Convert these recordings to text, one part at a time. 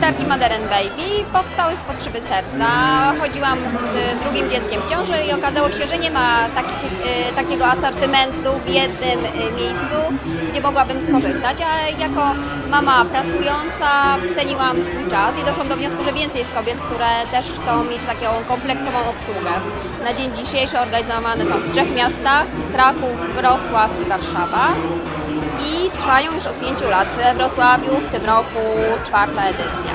targi Modern Baby powstały z potrzeby serca. Chodziłam z drugim dzieckiem w ciąży i okazało się, że nie ma y, takiego asortymentu w jednym y, miejscu, gdzie mogłabym skorzystać. A jako mama pracująca ceniłam swój czas i doszłam do wniosku, że więcej jest kobiet, które też chcą mieć taką kompleksową obsługę. Na dzień dzisiejszy organizowane są w trzech miastach, Kraków, Wrocław i Warszawa i trwają już od pięciu lat we Wrocławiu, w tym roku czwarta edycja.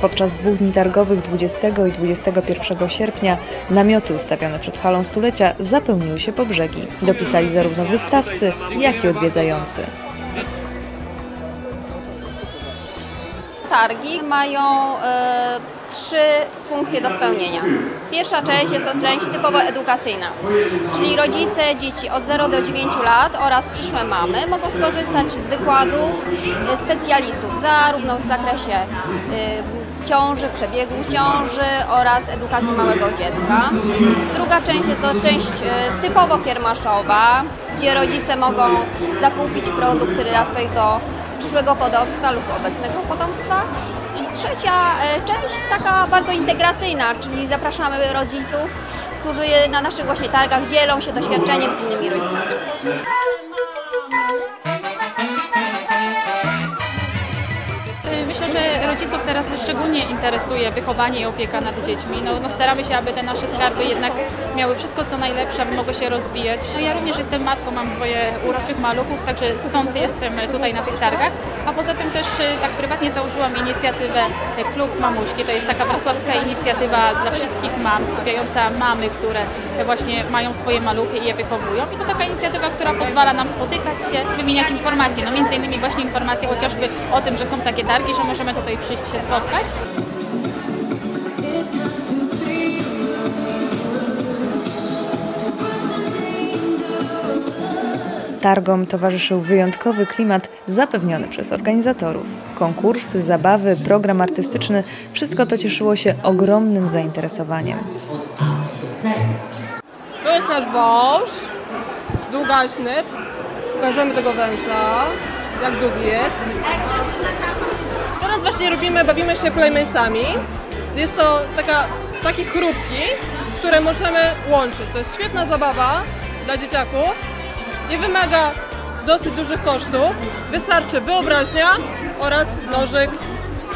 Podczas dwóch dni targowych 20 i 21 sierpnia namioty ustawione przed halą stulecia zapełniły się po brzegi. Dopisali zarówno wystawcy, jak i odwiedzający. Targi mają e, trzy funkcje do spełnienia. Pierwsza część jest to część typowo edukacyjna, czyli rodzice dzieci od 0 do 9 lat oraz przyszłe mamy mogą skorzystać z wykładów e, specjalistów zarówno w zakresie e, ciąży, przebiegu ciąży oraz edukacji małego dziecka. Druga część jest to część e, typowo kiermaszowa, gdzie rodzice mogą zakupić produkty dla swojego przyszłego potomstwa lub obecnego potomstwa. Trzecia e, część taka bardzo integracyjna, czyli zapraszamy rodziców, którzy na naszych właśnie targach dzielą się doświadczeniem z innymi rodzicami. Myślę, że rodziców teraz szczególnie interesuje wychowanie i opieka nad dziećmi. No, no staramy się, aby te nasze skarby jednak miały wszystko co najlepsze, aby mogły się rozwijać. Ja również jestem matką, mam dwoje uroczych maluchów, także stąd jestem tutaj na tych targach. A poza tym też y, tak prywatnie założyłam inicjatywę y, Klub Mamuśki. To jest taka wrocławska inicjatywa dla wszystkich mam, skupiająca mamy, które właśnie mają swoje maluchy i je wychowują. I to taka inicjatywa, która pozwala nam spotykać się, wymieniać informacje. No między innymi właśnie informacje chociażby o tym, że są takie targi, że możemy tutaj przyjść się spotkać. Targom towarzyszył wyjątkowy klimat zapewniony przez organizatorów. Konkursy, zabawy, program artystyczny wszystko to cieszyło się ogromnym zainteresowaniem. To jest nasz wąż, długaśny. Pokażemy tego węża, jak długi jest. Teraz właśnie robimy, bawimy się playmace'ami. Jest to taka, takie chrupki, które możemy łączyć. To jest świetna zabawa dla dzieciaków. Nie wymaga dosyć dużych kosztów. Wystarczy wyobraźnia oraz nożyk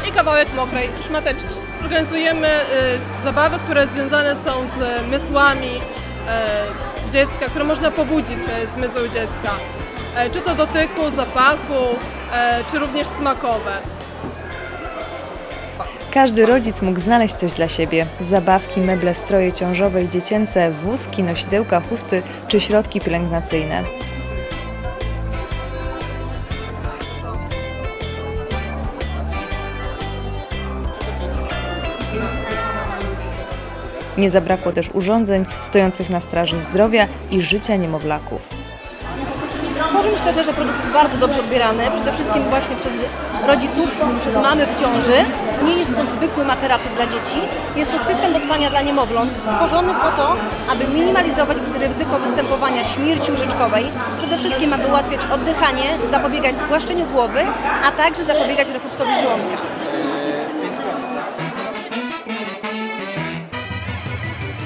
i kawałek mokrej szmateczki. Organizujemy y, zabawy, które związane są z mysłami e, dziecka, które można pobudzić e, zmysł dziecka. E, czy to dotyku, zapachu, e, czy również smakowe. Każdy rodzic mógł znaleźć coś dla siebie. Zabawki, meble, stroje ciążowe i dziecięce, wózki, nosidełka, chusty czy środki pielęgnacyjne. Nie zabrakło też urządzeń stojących na straży zdrowia i życia niemowlaków. Powiem szczerze, że produkt jest bardzo dobrze odbierany, przede wszystkim właśnie przez rodziców, przez mamy w ciąży. Nie jest to zwykły materacyk dla dzieci, jest to system do spania dla niemowląt, stworzony po to, aby minimalizować ryzyko występowania śmierci łóżeczkowej. Przede wszystkim aby ułatwiać oddychanie, zapobiegać spłaszczeniu głowy, a także zapobiegać refluksowi żołądka.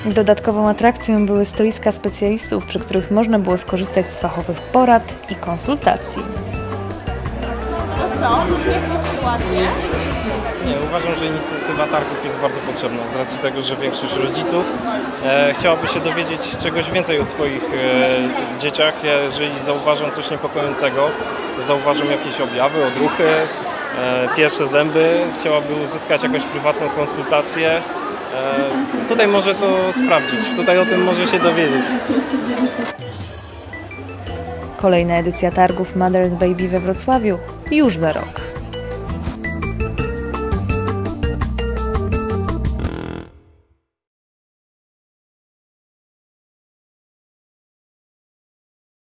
Dodatkową atrakcją były stoiska specjalistów, przy których można było skorzystać z fachowych porad i konsultacji. Nie, uważam, że inicjatywa targów jest bardzo potrzebna z racji tego, że większość rodziców e, chciałaby się dowiedzieć czegoś więcej o swoich e, dzieciach. Jeżeli zauważą coś niepokojącego, zauważą jakieś objawy, odruchy, e, pierwsze zęby, chciałaby uzyskać jakąś prywatną konsultację. E, tutaj może to sprawdzić, tutaj o tym może się dowiedzieć. Kolejna edycja targów Mother and Baby we Wrocławiu już za rok.